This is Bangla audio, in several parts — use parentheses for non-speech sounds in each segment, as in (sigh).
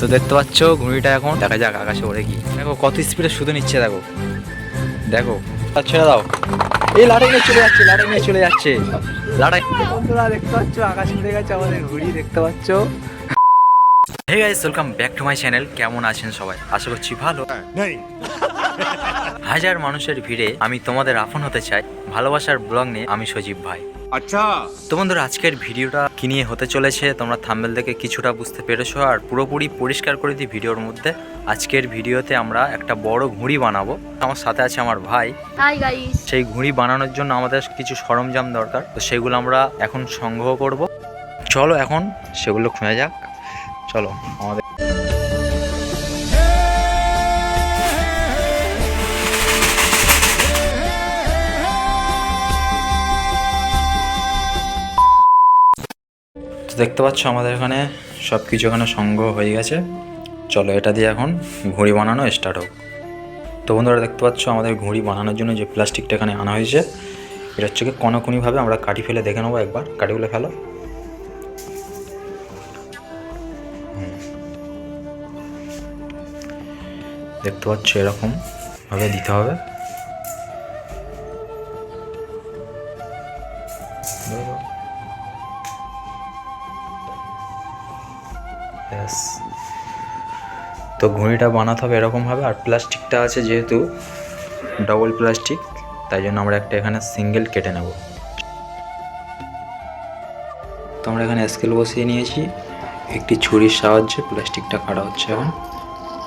তো দেখতে পাচ্ছ ঘুড়িটা এখন দেখা যাক আকাশে ওড়ে কি। দেখো, কত স্পিডে শুধু নিচ্ছে, দেখো। দেখো ছেড়ে দাও। এই লাটাই নিয়ে চলে যাচ্ছে লাটাই নিয়ে চলে যাচ্ছে। লাটাই বন্ধুরা, দেখতে পাচ্ছ, আকাশ উড়ে গেছে, আমাদের ঘুড়ি, দেখতে পাচ্ছ। Hey guys welcome back to my channel কেমন আছেন সবাই? আশা করছি ভালো। (laughs) হাজার মানুষের ভিড়ে আমি তোমাদের আপন হতে চাই। ভালোবাসার ব্লগ নিয়ে আমি সজীব ভাই। আচ্ছা। তোমাদের আজকের ভিডিওটা কি নিয়ে হতে চলেছে তোমরা থাম্বেল থেকে কিছুটা বুঝতে পেরেছ আর পুরোপুরি পরিষ্কার করে দিই ভিডিওর মধ্যে। আজকের ভিডিওতে আমরা একটা বড় ঘুড়ি বানাবো। আমার সাথে আছে আমার ভাই। সেই ঘুড়ি বানানোর জন্য আমাদের কিছু সরঞ্জাম দরকার। তো সেগুলো আমরা এখন সংগ্রহ করব। চলো এখন সেগুলো খুঁজে যাক। চলো আমাদের দেখতে পাচ্ছ আমাদের এখানে? সব কিছু এখানে সংগ্রহ হয়ে গেছে। চলো এটা দিয়ে এখন ঘুড়ি বানানো স্টার্ট হোক। তো বন্ধুরা, দেখতে পাচ্ছ আমাদের ঘুড়ি বানানোর জন্য যে প্লাস্টিকটা এখানে আনা হয়েছে, এটা হচ্ছে কনকনিভাবে আমরা কাটি ফেলে দেখে নেব একবার। কাটিগুলো ফেলো। দেখতে পাচ্ছ এরকম ভাবে দিতে হবে। ব্যাস। তো ঘুড়িটা বানাতে হবে এরকমভাবে আর প্লাস্টিকটা আছে যেহেতু ডবল প্লাস্টিক তাই জন্য আমরা একটা এখানে সিঙ্গেল কেটে নেব। তো আমরা এখানে স্কেল বসিয়ে নিয়েছি। একটি ছুরির সাহায্যে প্লাস্টিকটা কাটা হচ্ছে এখন,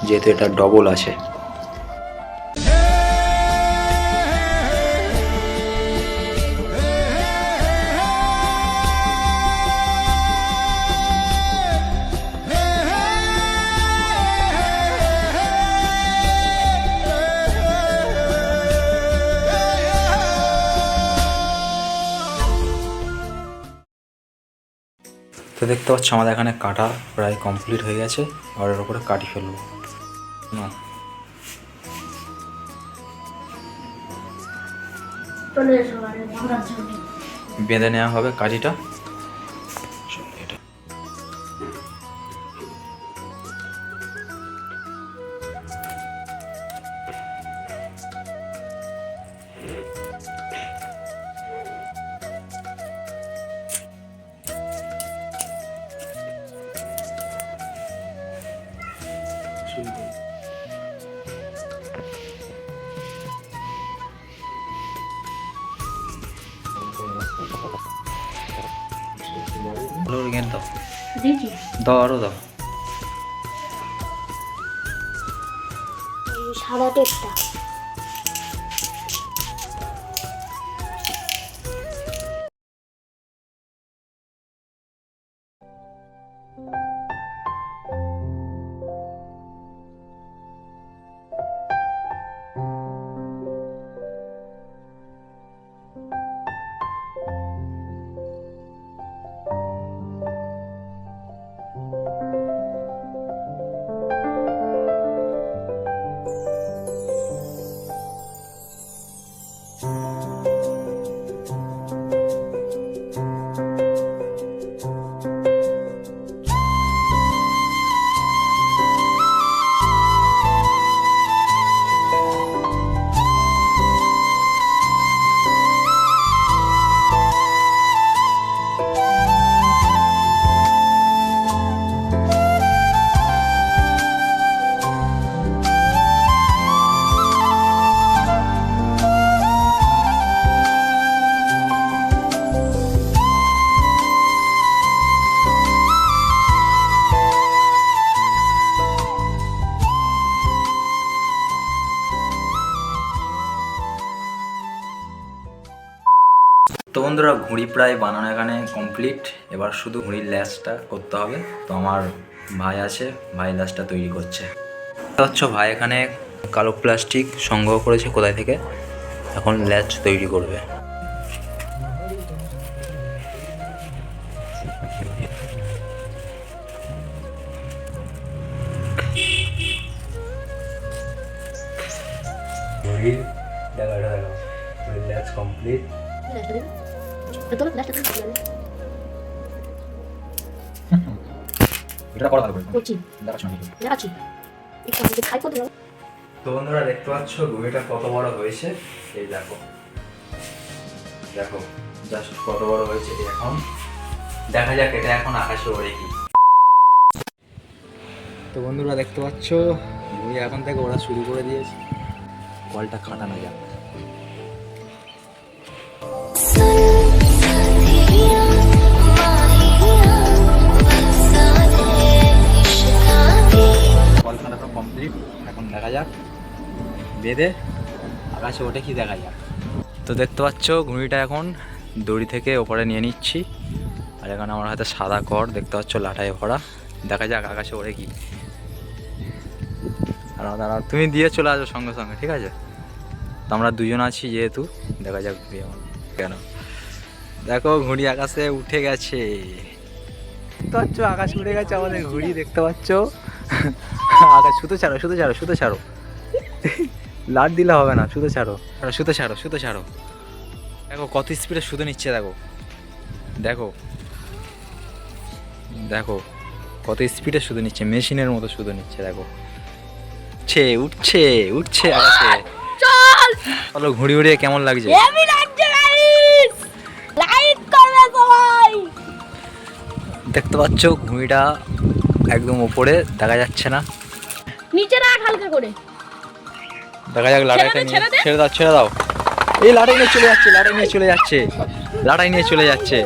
যেহেতু এটা ডবল আছে। তো দেখতে পাচ্ছ আমাদের এখানে কাটা প্রায় কমপ্লিট হয়ে গেছে। আর এর উপরে কাটি ফেলব। বেঁধে নেওয়া হবে কাঠিটা। ভালো গেঁথে দাও। দাও আরও দাও। সাদা টেপটা। তো বন্ধুরা, ঘুড়ি প্রায় বানানো এখানে কমপ্লিট এবার শুধু ঘুড়ির ল্যাসটা করতে হবে। তো আমার ভাই আছে, ভাই ল্যাসটা তৈরি করছে। হচ্ছে ভাই এখানে কালো প্লাস্টিক সংগ্রহ করেছে কোথায় থেকে? এখন ল্যাচ তৈরি করবে। কমপ্লিট এটা করা ভালো করে করছি দেখাচ্ছ দেখাচ্ছি একটু খাই করতে তো বন্ধুরা দেখতে পাচ্ছ ঘুড়িটা কত বড় হয়েছে এই দেখো দেখো জাস্ট কত বড় হয়েছে এখন দেখা যাক এটা এখন আকাশে ওড়ে কি তো বন্ধুরা দেখতে পাচ্ছ এখন থেকে ওরা শুরু করে দিয়েছে কলটা খাটানো যাক এখন দেখা যাক। বেঁধে আকাশে ওঠে কি দেখা যাক। তো দেখতে পাচ্ছ, ঘুড়িটা এখন দড়ি থেকে ওপরে নিয়ে নিচ্ছি। আর এখানে আমার হাতে সাদা কর, দেখতে পাচ্ছ লাটায় ভরা। দেখা যাক আকাশে ওড়ে কি। দাঁড়াও দাঁড়াও, তুমি দিয়ে চলে আসো সঙ্গে সঙ্গে, ঠিক আছে? তো আমরা দুজন আছি যেহেতু, দেখা যাক কেন। দেখো, ঘুড়ি আকাশে উঠে গেছে। দেখতে পাচ্ছ, আকাশ উঠে গেছে, আমাদের ঘুড়ি, দেখতে পাচ্ছ। আকাশ শুধু ছাড়ো শুধু ছাড়ো শুধু ছাড়ো। লাট দিলে হবে না শুধু ছাড়ো। ছাড়ো, শুধু ছাড়ো শুধু ছাড়ো। দেখো কত স্পিডে শুধু নিচ্ছে দেখো। দেখো। দেখো কত স্পিডে শুধু নিচ্ছে মেশিনের মতো শুধু নিচ্ছে দেখো। উঠছে উঠছে উঠছে আকাশে। চল! চলো ঘুড়ি উড়িয়ে কেমন লাগছে? হেভি লাগছে গাইস লাইক করবে সবাই! দেখতে পাচ্ছ ঘুড়িটা একদম উপরে দেখা যাচ্ছে না। নিচে রাখ হালকা করে। দেখা যাক লাটাইটা নিয়ে ছেড়ে দাও ছেড়ে দাও। এই লাটাই নিয়ে চলে যাচ্ছে লাটাই নিয়ে চলে যাচ্ছে। লাটাই নিয়ে চলে যাচ্ছে।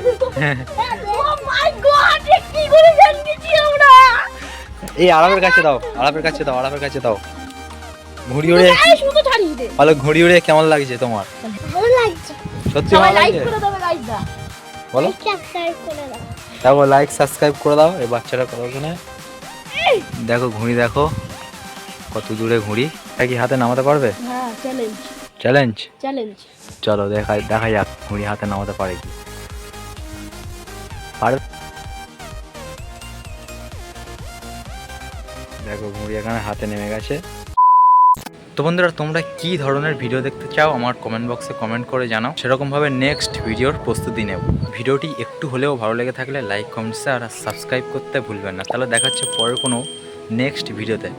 ও মাই গড কি করে জানতেছি আমরা? এই আরামের কাছে দাও আরামের কাছে দাও আরামের কাছে দাও। ঘুড়ি উড়ে ভালো ঘুড়ি উড়ে কেমন লাগছে তোমার? ভালো লাগছে। সত্যি ভালো লাইক লাগছে? বলো। করে দেখো লাইক সাবস্ক্রাইব করে দাও এই বাচ্চারা কত ওখানে দেখো ঘুড়ি দেখো কত দূরে ঘুড়ি। এটা কি হাতে নামাতে পারবে? চ্যালেঞ্জ চ্যালেঞ্জ চ্যালেঞ্জ চলো দেখা দেখা যাক ঘুড়ি হাতে নামাতে পারে কি। পারবে? দেখো ঘুড়ি এখানে হাতে নেমে গেছে। তো বন্ধুরা, তোমরা কি ধরনের ভিডিও দেখতে চাও আমার কমেন্ট বক্সে কমেন্ট করে জানাও। সেরকমভাবে নেক্সট ভিডিওর প্রস্তুতি নেব। ভিডিওটি একটু হলেও ভালো লেগে থাকলে লাইক কমেন্টসে আর সাবস্ক্রাইব করতে ভুলবেন না। তাহলে দেখাচ্ছে পরের কোনো নেক্সট ভিডিওতে